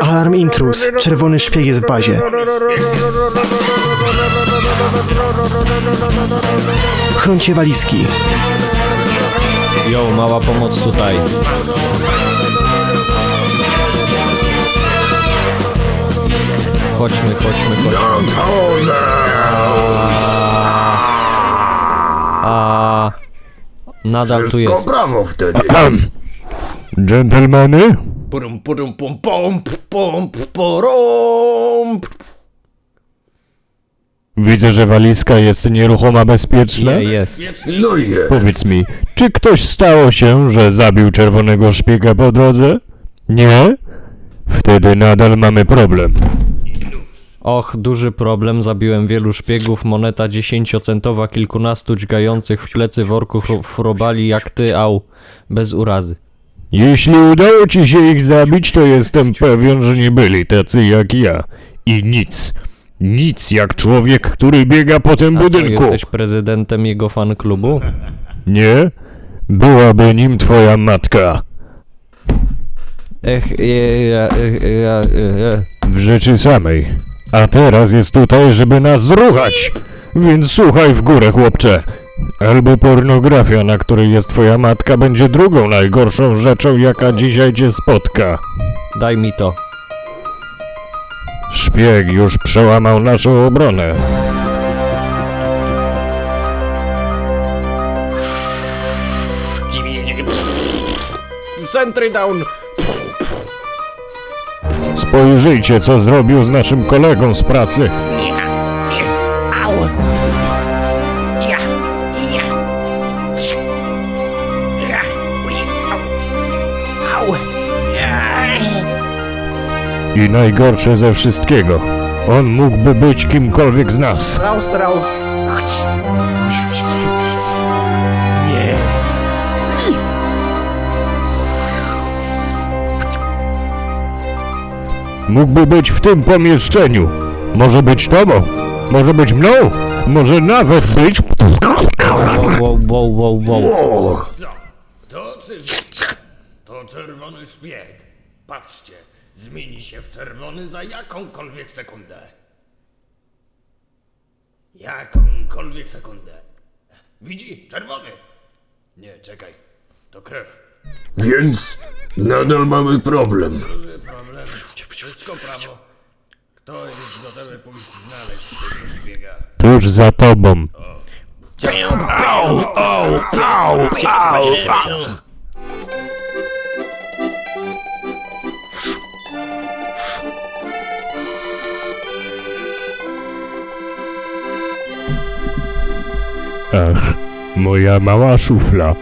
Alarm intruz. Czerwony szpieg jest w bazie. Chroncie walizki. Jo, mała pomoc tutaj. Chodźmy, chodźmy, chodźmy. A nadal tu jest. prawo wtedy. Dżentelmeny? Pum, pum, pum, pum, pum, porom. Widzę, że walizka jest nieruchoma bezpieczna. Nie, jest. No jest. Powiedz mi, czy ktoś stało się, że zabił czerwonego szpiega po drodze? Nie? Wtedy nadal mamy problem. Och, duży problem. Zabiłem wielu szpiegów. Moneta dziesięciocentowa, kilkunastu dźgających w plecy worków ro- frobali jak ty, au. Bez urazy. Jeśli udało ci się ich zabić, to jestem pewien, że nie byli tacy jak ja. I nic. Nic jak człowiek, który biega po tym A co, budynku. jesteś prezydentem jego fanklubu? Nie? Byłaby nim twoja matka. Ech, je, ja, ech, ja, e. W rzeczy samej. A teraz jest tutaj, żeby nas zruchać. Więc słuchaj w górę, chłopcze. Albo pornografia, na której jest twoja matka, będzie drugą najgorszą rzeczą, jaka dzisiaj cię spotka. Daj mi to. Szpieg już przełamał naszą obronę. Sentry down. Spojrzyjcie, co zrobił z naszym kolegą z pracy. I najgorsze ze wszystkiego. On mógłby być kimkolwiek z nas. Raus, raus. Nie. Mógłby być w tym pomieszczeniu. Może być tobą. Może być mną. Może nawet być... Wow, wow, wow, wow. To. To czerwony szpieg. Patrzcie, zmieni się w czerwony za jakąkolwiek sekundę. Jakąkolwiek sekundę. Widzi? Czerwony. Nie, czekaj. To krew. Więc nadal mamy problem. Duży problem. Wszystko prawo. Kto jest gotowy pójść znaleźć tego szpiega? Tuż za tobą. Ach, moja mała szufla.